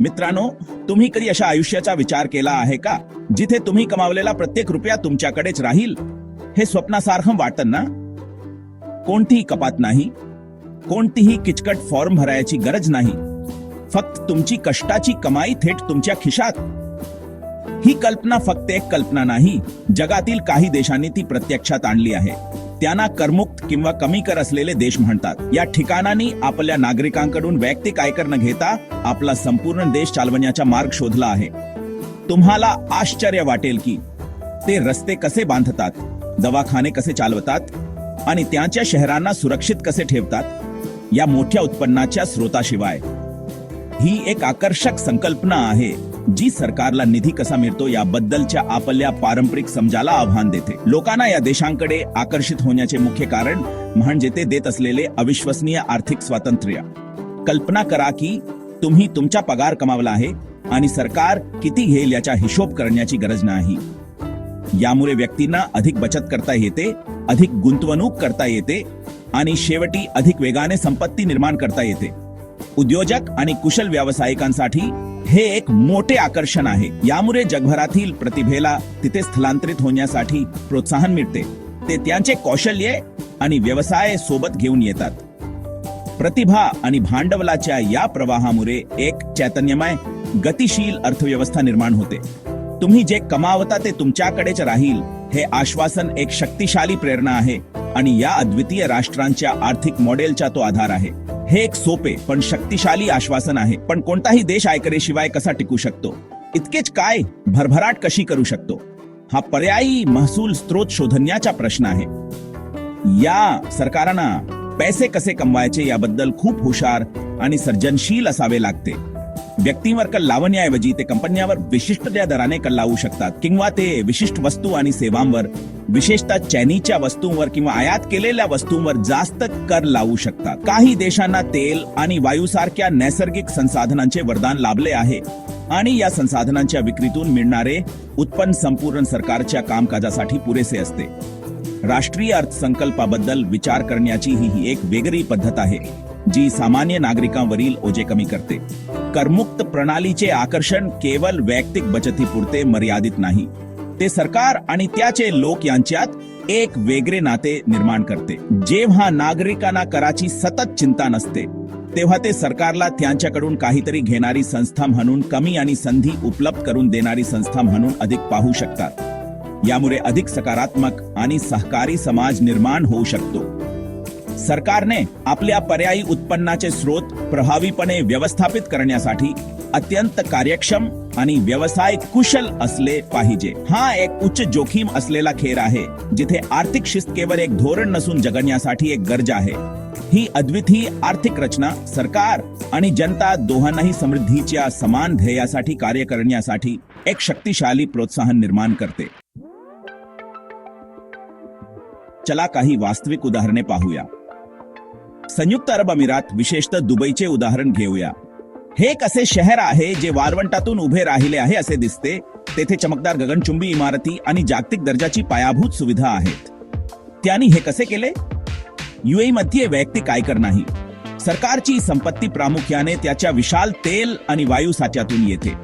मित्रांनो तुम्ही कधी अशा आयुष्याचा विचार केला आहे का जिथे तुम्ही कमावलेला प्रत्येक रुपया तुमच्याकडेच राहील? हे स्वप्नासारखं वाटत ना? कोणतीही कपात नाही कोणतीही किचकट फॉर्म भरायची गरज नाही फक्त तुमची कष्टाची कमाई थेट तुमच्या खिशात. ही कल्पना फक्त एक कल्पना नाही जगातील काही देशांनी ती प्रत्यक्षात आणली आहे. त्यांना करमुक्त किंवा कमी कर असलेले देश म्हणतात. या ठिकाणांनी आपल्या नागरिकांकडून वैयक्तिक आयकर न घेता आपला संपूर्ण देश चालवण्याचा मार्ग शोधला आहे. तुम्हाला आश्चर्य वाटेल की ते रस्ते कसे बांधतात दवाखाने कसे चालवतात आणि त्यांच्या शहरांना सुरक्षित कसे ठेवतात या मोठ्या उत्पन्नाच्या स्रोताशिवाय. ही एक आकर्षक संकल्पना आहे. जी सरकारला निधी कसा मिळतो याबद्दलच्या आपल्या पारंपरिक समजाला आव्हान देते. लोकांना या देशांकडे आकर्षित होण्याचे मुख्य कारण म्हणजे ते देत असलेले अविश्वसनीय आर्थिक स्वातंत्र्य. कल्पना करा की तुम्ही तुमचा पगार कमावला आहे आणि सरकार किती घेईल याचा हिशोब करण्याची गरज नाही. यामुळे व्यक्तींना अधिक बचत करता येते अधिक गुंतवणूक करता येते आणि शेवटी अधिक वेगाने संपत्ती निर्माण करता येते. उद्योजक आणि कुशल व्यावसायिकांसाठी हे एक मोठे आकर्षण आहे. यामुळे जगभरातील प्रतिभेला तिथे स्थलांतरित होण्यासाठी प्रोत्साहन मिळते. ते त्यांचे कौशल्य आणि व्यवसाय सोबत घेऊन येतात. प्रतिभा आणि भांडवलाच्या या प्रवाहामुळे एक चैतन्यमय गतिशील अर्थव्यवस्था निर्माण होते. तुम्ही जे कमावता ते तुमच्याकडेच राहील हे आश्वासन एक शक्तिशाली प्रेरणा आहे आणि या अद्वितीय राष्ट्रांच्या आर्थिक मॉडेलचा तो आधार आहे. हे एक सोपे पण शक्तिशाली आश्वासन आहे. पण कोणताही देश आयकरेशिवाय कसा टिकू शकतो? इतकेच काय? भरभराट कशी करू शकतो? हा पर्यायी महसूल स्त्रोत शोधण्याचा प्रश्न आहे. या सरकारांना पैसे कसे कमवायचे याबद्दल खूप हुशार आणि सर्जनशील असावे लागते. व्यक्तींवर कल लावण्याऐवजी ते कंपन्यांवर विशिष्ट त्या दराने कल लावू शकतात किंवा ते विशिष्ट वस्तू आणि सेवांवर विशेषतः चैनीच्या वस्तूंवर किंवा आयात केलेल्या वस्तूंवर जास्त कर लावू शकतात. काही देशांना तेल आणि वायूसारख्या नैसर्गिक संसाधनांचे वरदान लाभले आहे आणि या संसाधनांच्या विक्रीतून मिळणारे उत्पन्न संपूर्ण सरकारच्या कामकाजासाठी पुरेसे असते. राष्ट्रीय अर्थसंकल्पाबद्दल विचार करण्याची ही ही एक वेगळी पद्धत आहे. जी सामान्य नागरिकांवरील ओझे कमी करते. करमुक्त प्रणालीचे आकर्षण केवळ वैयक्तिक बचतीपुरते मर्यादित नाही. ते सरकार आणि त्याचे लोक यांच्यात एक वेगळे नाते निर्माण करते. जेव्हा नागरिकांना कराची सतत चिंता नसते तेव्हा ते सरकारला त्यांच्याकडून काहीतरी घेणारी संस्था म्हणून कमी आणि संधी उपलब्ध करून देणारी संस्था म्हणून अधिक पाहू शकतात. यामुळे अधिक सकारात्मक आणि सहकारी समाज निर्माण होऊ शकतो. सरकारने आपल्या पर्यायी उत्पन्नाचे स्रोत प्रभावीपणे व्यवस्थापित करण्यासाठी अत्यंत कार्यक्षम आणि व्यवसाय कुशल असले पाहिजे. हा एक उच्च जोखीम असलेला खेळ आहे जिथे आर्थिक शिस्त केवळ एक धोरण नसून जगण्यासाठी एक गरज आहे. ही अद्वितीय आर्थिक रचना सरकार आणि जनता दोघांनाही समृद्धीच्या समान ध्येयासाठी कार्य करण्यासाठी एक शक्तिशाली प्रोत्साहन निर्माण करते. चला काही वास्तविक उदाहरणे पाहूया. संयुक्त अरब अमिरात विशेषतः दुबईचे उदाहरण घेऊया. हे एक असे शहर आहे जे वारवंटातून उभे राहिले आहे असे दिसते. तेथे चमकदार गगनचुंबी इमारती आणि जागतिक दर्जाची पायाभूत सुविधा आहेत. त्यांनी हे कसे केले? युएई मध्ये वैयक्तिक आयकर नाही. सरकारची संपत्ती प्रामुख्याने त्याच्या विशाल तेल आणि वायू साच्यातून येते.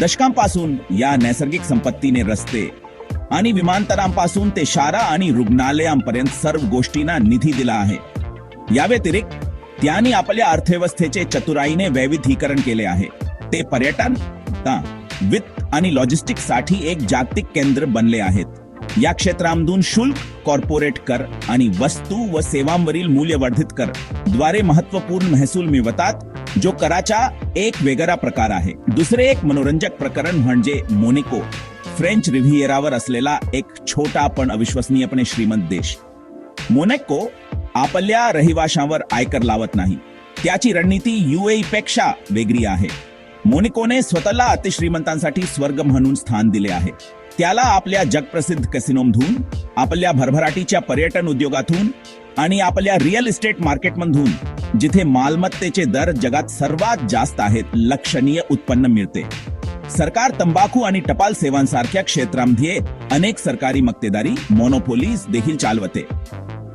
दशकांपासून या नैसर्गिक संपत्तीने रस्ते आणि विमानतळांपासून ते शाळा आणि रुग्णालयांपर्यंत सर्व गोष्टींना निधी दिला आहे. या व्यतिरिक्त त्यांनी आपल्या अर्थव्यवस्थेचे चतुराईने वैविध्यीकरण केले आहे. ते पर्यटन वित्त आणि लॉजिस्टिकसाठी एक जागतिक केंद्र बनले आहेत. या क्षेत्रामधून शुल्क कॉर्पोरेट कर आणि वस्तू व सेवांवरील मूल्यवर्धित कर द्वारे महत्त्वपूर्ण महसूल मिळवतात जो कराचा एक वेगळा प्रकार आहे. दुसरे एक मनोरंजक प्रकरण म्हणजे मोनिको फ्रेंच रिव्हिएरावर असलेला एक छोटा पण अविश्वसनीयपणे श्रीमंत देश. मोनेको आपल्या रहिवाशांवर आयकर लावत नाही. त्याची रणनीती युएई पेक्षा वेगळी आहे. मोनिकोने स्वतःला अतिश्रीमंतांसाठी स्वर्ग म्हणून स्थान दिले आहे. त्याला आपल्या जगप्रसिद्ध कसिनोमधून आपल्या भरभराटीच्या पर्यटन उद्योगातून आणि आपल्या रिअल इस्टेट मार्केटमधून जिथे मालमत्तेचे दर जगात सर्वात जास्त आहेत लक्षणीय उत्पन्न मिळते. सरकार तंबाखू आणि टपाल सेवांसारख्या क्षेत्रांमध्ये अनेक सरकारी मक्तेदारी मोनोपोलीज देखील चालवते.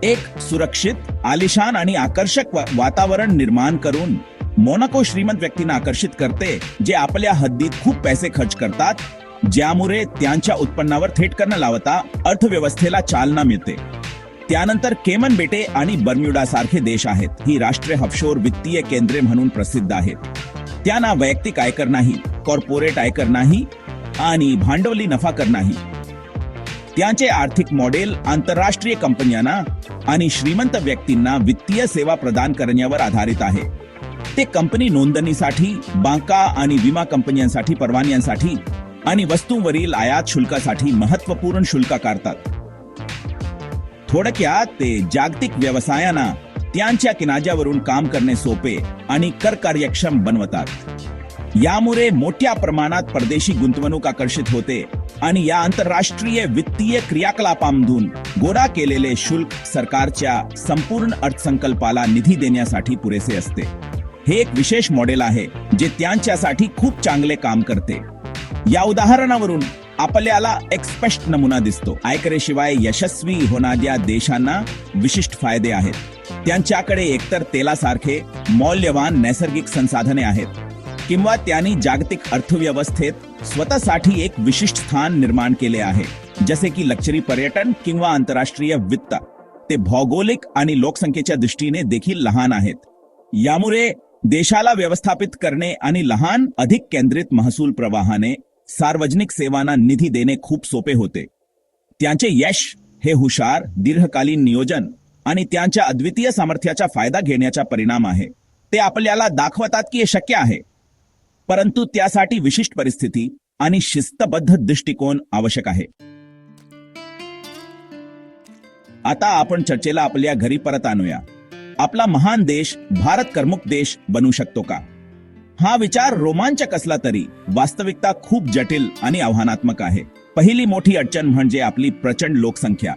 एक सुरक्षित आलिशान आणि आकर्षक वातावरण निर्माण करून मोनाको श्रीमंत व्यक्तींना आकर्षित करते जे आपल्या हद्दीत खूप पैसे खर्च करतात ज्यामुळे त्यांच्या उत्पन्नावर थेट कर न लावता अर्थव्यवस्थेला चालना मिळते. त्यानंतर केमन बेटे आणि बर्म्युडा सारखे देश आहेत. ही राष्ट्रीय हफशोर वित्तीय केंद्रे म्हणून प्रसिद्ध आहेत. त्यांना वैयक्तिक आयकर नाही कॉर्पोरेट आयकर नाही आणि भांडवली नफा कर नाही. त्यांचे आर्थिक मॉडेल आंतरराष्ट्रीय कंपन्यांना आणि श्रीमंत व्यक्तींना वित्तीय सेवा प्रदान करण्यावर आधारित आहे. ते कंपनी नोंदणीसाठी बँका आणि विमा कंपन्यांसाठी परवान्यांसाठी आणि वस्तूंवरील आयात शुल्कासाठी महत्त्वपूर्ण शुल्क काढतात. थोडक्यात ते जागतिक व्यवसायांना त्यांच्या किनाऱ्यावरून काम करणे सोपे आणि कर कार्यक्षम बनवतात. यामुळे मोठ्या प्रमाणात परदेशी गुंतवणूक आकर्षित होते आणि या आंतरराष्ट्रीय वित्तीय क्रियाकलापांमधून गोळा केलेले शुल्क सरकारच्या संपूर्ण अर्थसंकल्पाला निधी देण्यासाठी पुरेसे असते. हे एक विशेष मॉडेल आहे जे त्यांच्यासाठी खूप चांगले काम करते. या उदाहरणावरून आपल्याला एक स्पष्ट नमुना दिसतो. आयकरेशिवाय यशस्वी होणाऱ्या देशांना विशिष्ट फायदे आहेत. त्यांच्याकडे एकतर तेलासारखे मौल्यवान नैसर्गिक संसाधने आहेत किंवा त्यांनी जागतिक अर्थव्यवस्थेत स्वतःसाठी एक विशिष्ट स्थान निर्माण केले आहे जसे की लक्झरी पर्यटन किंवा आंतरराष्ट्रीय वित्त. ते भौगोलिक आणि लोकसंख्येच्या दृष्टीने देखील लहान आहेत. यामुळे देशाला व्यवस्थापित करणे आणि लहान अधिक केंद्रित महसूल प्रवाहाने सार्वजनिक सेवांना निधी देणे खूप सोपे होते. त्यांचे यश हे हुशार दीर्घकालीन नियोजन आणि त्यांच्या अद्वितीय सामर्थ्याचा फायदा घेण्याचा परिणाम आहे. ते आपल्याला दाखवतात की हे शक्य आहे. परंतु त्यासाठी विशिष्ट परिस्थिती आणि शिस्तबद्ध दृष्टिकोन आवश्यक आहे. आता आपण चर्चेला आपल्या घरी परत आणूया. आपला महान देश भारत करमुख देश बनू शकतो का? हा विचार रोमांचक असला तरी वास्तविकता खूप जटिल आणि आव्हानात्मक आहे. पहिली मोठी अडचण म्हणजे आपली प्रचंड लोकसंख्या.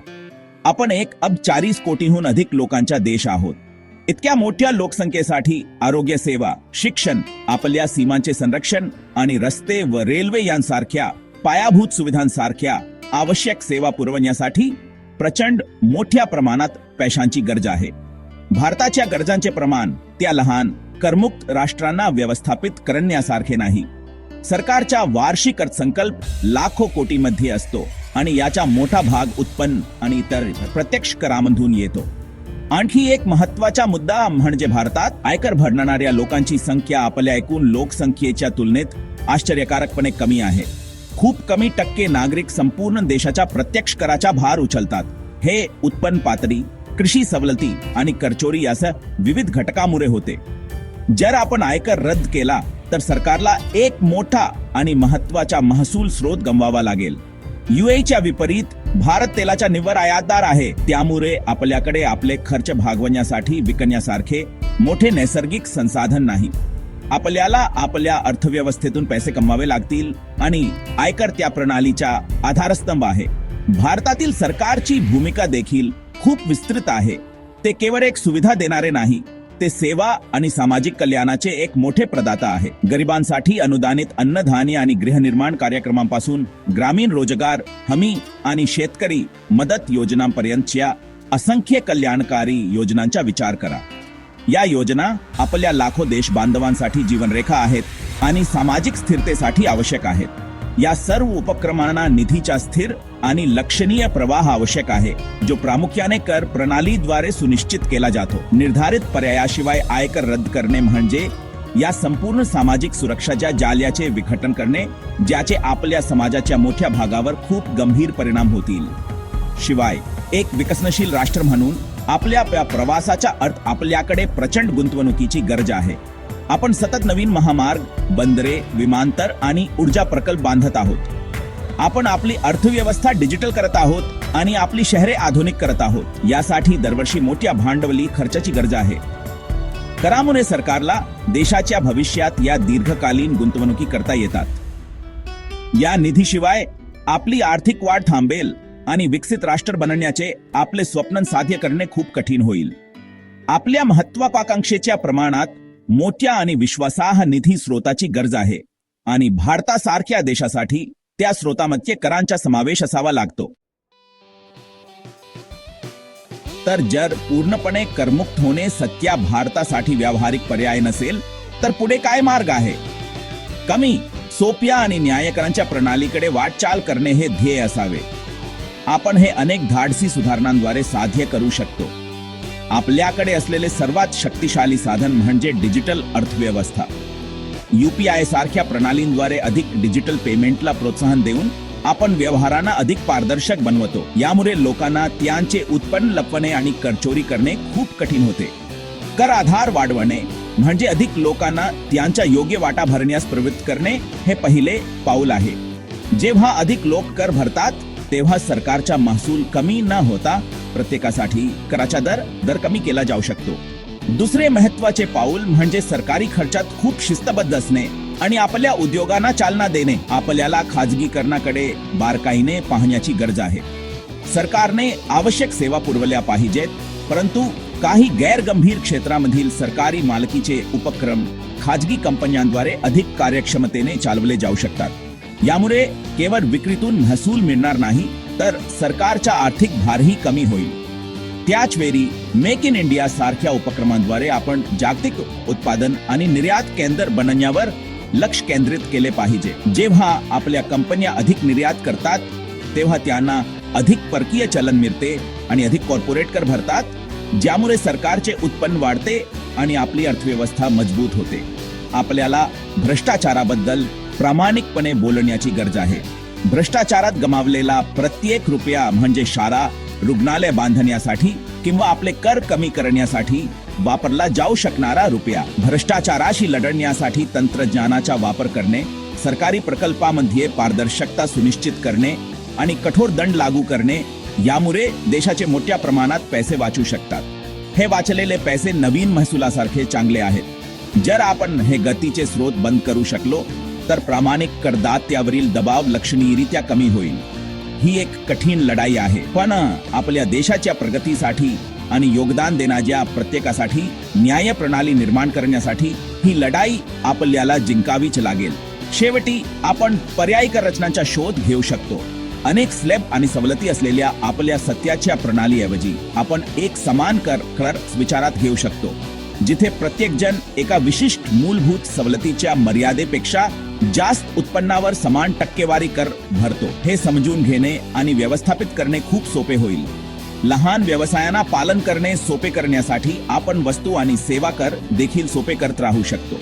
आपण एक अब चाळीस कोटीहून अधिक लोकांचा देश आहोत. इतक्या मोठ्या लोकसंख्येसाठी आरोग्य सेवा शिक्षण आपल्या सीमांचे संरक्षण आणि रस्ते व रेल्वे यांसारख्या पायाभूत सुविधांसारख्या आवश्यक सेवा पुरवण्यासाठी प्रचंड मोठ्या प्रमाणात पैशांची गरज आहे. भारताच्या गरजांचे प्रमाण त्या लहान करमुक्त राष्ट्रांना व्यवस्थापित करण्यासारखे नाही. सरकारचा वार्षिक अर्थसंकल्प लाखो कोटीमध्ये असतो आणि याचा मोठा भाग उत्पन्न आणि इतर प्रत्यक्ष करामधून येतो. आणखी एक महत्त्वाचा मुद्दा म्हणजे भारतात आयकर भरणाऱ्या लोकांची संख्या आपल्या एकूण लोकसंख्येच्या तुलनेत आश्चर्यकारकपणे कमी आहे. खूप कमी टक्के नागरिक संपूर्ण देशाच्या प्रत्यक्ष कराचा भार उचलतात. हे उत्पन्न पातळी कृषी सवलती आणि करचोरी यासह विविध घटकामुळे होते. जर आपण आयकर रद्द केला तर सरकारला एक मोठा आणि महत्त्वाचा महसूल स्रोत गमवावा लागेल. युएच्या विपरीत भारत तेलाच्या निव्वळ आयातदार आहे. त्यामुळे आपल्याकडे आपले खर्च भागवण्यासाठी विकण्यासारखे मोठे नैसर्गिक संसाधन नाही. आपल्याला आपल्या अर्थव्यवस्थेतून पैसे कमवावे लागतील आणि आयकर त्या प्रणालीचा आधारस्तंभ आहे. भारतातील सरकारची भूमिका देखील खूप विस्तृत आहे. ते केवळ एक सुविधा देणारे नाही ते सेवा आणि सामाजिक कल्याणाचे एक मोठे प्रदाता आहे. गरिबांसाठी अनुदानित अन्नधान्य आणि गृहनिर्माण कार्यक्रमांपासून ग्रामीण रोजगार हमी आणि शेतकरी मदत योजनांपर्यंतच्या असंख्य कल्याणकारी योजनांचा विचार करा. या योजना आपल्या लाखो देश बांधवांसाठी जीवनरेखा आहेत आणि सामाजिक स्थिरतेसाठी आवश्यक आहेत. या सर्व उपक्रमांना निधीचा स्थिर आणि लक्षणीय प्रवाह आवश्यक आहे जो प्रामुख्याने कर प्रणालीद्वारे सुनिश्चित केला जातो. निर्धारित पर्यायाशिवाय आयकर रद्द करणे म्हणजे या संपूर्ण सामाजिक सुरक्षाच्या जाल्याचे विघटन करणे ज्याचे आपल्या समाजाच्या मोठ्या भागावर खूप गंभीर परिणाम होतील. शिवाय एक विकसनशील राष्ट्र म्हणून आपल्या प्रवासाचा अर्थ आपल्याकडे प्रचंड गुंतवणुकीची गरज आहे. आपण सतत नवीन महामार्ग बंदरे विमानतर आणि ऊर्जा प्रकल्प बांधत आहोत. आपण आपली अर्थव्यवस्था डिजिटल करत आहोत आणि आपली शहरे आधुनिक करत आहोत. यासाठी दरवर्षी मोठ्या भांडवली खर्चाची गरज आहे. करामुळे सरकारला देशाच्या भविष्यात या दीर्घकालीन गुंतवणुकी करता येतात. या निधीशिवाय आपली आर्थिक वाढ थांबेल आणि विकसित राष्ट्र बनण्याचे आपले स्वप्न साध्य करणे खूप कठीण होईल. आपल्या महत्वाकांक्षेच्या प्रमाणात मोठ्या आणि विश्वासार्ह निधी स्रोताची गरज आहे. आणि भारतासारख्या देशासाठी त्या स्रोतामध्ये करांचा समावेश असावा लागतो. तर जर पूर्णपणे करमुक्त होणे सत्या भारतासाठी व्यावहारिक पर्याय नसेल तर पुढे काय मार्ग आहे? कमी सोप्या आणि न्यायकरांच्या प्रणालीकडे वाटचाल करणे हे ध्येय असावे. आपण हे अनेक धाडसी सुधारणांद्वारे साध्य करू शकतो. आपल्याकडे असलेले सर्वात शक्तिशाली साधन म्हणजे डिजिटल अर्थव्यवस्था. यूपीआय सारख्या प्रणालींद्वारे अधिक डिजिटल पेमेंटला प्रोत्साहन देऊन आपण व्यवहारांना अधिक पारदर्शक बनवतो. यामुळे लोकांना त्यांचे उत्पन्न लपवणे आणि करचोरी करणे खूप कठीण होते. कर आधार वाढवणे म्हणजे अधिक लोकांना त्यांच्या योग्य वाटा भरण्यास प्रवृत्त करणे हे पहिले पाऊल आहे. जेव्हा अधिक लोक कर भरतात तेव्हा सरकारचा महसूल कमी न होता प्रत्येकासाठी कराचा दर दर कमी केला जाऊ शकतो. दुसरे महत्त्वाचे पाऊल म्हणजे सरकारी खर्चात खूप शिस्तबद्ध असणे आणि आपल्या उद्योगांना चालना देणे. आपल्याला खाजगीकरणाकडे बारकाईने पाहण्याची गरज आहे. सरकारने आवश्यक सेवा पुरवल्या पाहिजेत परंतु काही गैरगंभीर क्षेत्रामधील सरकारी मालकीचे उपक्रम खाजगी कंपन्यांद्वारे अधिक कार्यक्षमतेने चालवले जाऊ शकतात. यामुळे केवळ विक्रीतून महसूल मिळणार नाही तर सरकारचा आर्थिक भारही कमी होईल. त्याच वेळी मेक इन इंडिया सारख्या उपक्रमांद्वारे आपण जागतिक उत्पादन आणि निर्यात केंद्र बनण्यावर लक्ष केंद्रित केले पाहिजे. जेव्हा आपल्या कंपन्या अधिक निर्यात करतात तेव्हा त्यांना अधिक परकीय चलन मिळते आणि अधिक कॉर्पोरेट कर भरतात ज्यामुळे सरकारचे उत्पन्न वाढते आणि आपली अर्थव्यवस्था मजबूत होते. आपल्याला भ्रष्टाचाराबद्दल प्रामाणिकपणे बोलण्याची गरज आहे. भ्रष्टाचारात गमावलेला प्रत्येक रुपया म्हणजे शाळा रुग्णालय बांधण्यासाठी किंवा आपले कर कमी करण्यासाठी वापरला जाऊ शकणारा रुपया. भ्रष्टाचाराशी लढण्यासाठी तंत्रज्ञानाचा वापर करणे सरकारी प्रकल्पामध्ये पारदर्शकता सुनिश्चित करणे आणि कठोर दंड लागू करणे यामुळे देशाचे मोठ्या प्रमाणात पैसे वाचू शकतात. हे वाचलेले पैसे नवीन महसुलासारखे चांगले आहेत. जर आपण हे गतीचे स्रोत बंद करू शकलो तर प्रामाणिक करदात्यावरील दबाव लक्षणीयरित्या कमी होईल. ही एक कठीण लढाई आहे. पण आपल्या देशाच्या प्रगतीसाठी आणि योगदान देणाऱ्या प्रत्येकासाठी न्याय प्रणाली निर्माण करण्यासाठी ही लढाई आपल्याला जिंकावीच लागेल. शेवटी आपण पर्यायी रचनांचा शोध घेऊ शकतो. अनेक स्लॅब आणि सवलती असलेल्या आपल्या सत्याच्या प्रणालीऐवजी आपण एक समान कर कर विचारात घेऊ शकतो. जिथे प्रत्येक जण एका विशिष्ट मूलभूत सवलतीच्या मर्यादेपेक्षा जास्त उत्पन्नावर समान टक्केवारी कर भरतो. हे समजून घेणे आणि व्यवस्थापित करणे खूप सोपे होईल. लहान व्यवसायांना पालन करणे सोपे करण्यासाठी आपण वस्तू आणि सेवा कर देखील सोपे करत राहू शकतो.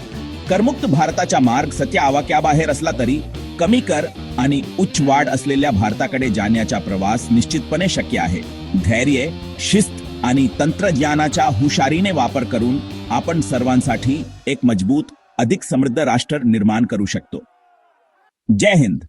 करमुक्त भारताचा मार्ग सत्य आवाक्याबाहेर असला तरी कमी कर आणि उच्च वाढ असलेल्या भारताकडे जाण्याचा प्रवास निश्चितपणे शक्य आहे. धैर्य शिस्त आणि तंत्रज्ञानाच्या हुशारीने वापर करून आपण सर्वांसाठी एक मजबूत अधिक समृद्ध राष्ट्र निर्माण करू शकतो. जय हिंद.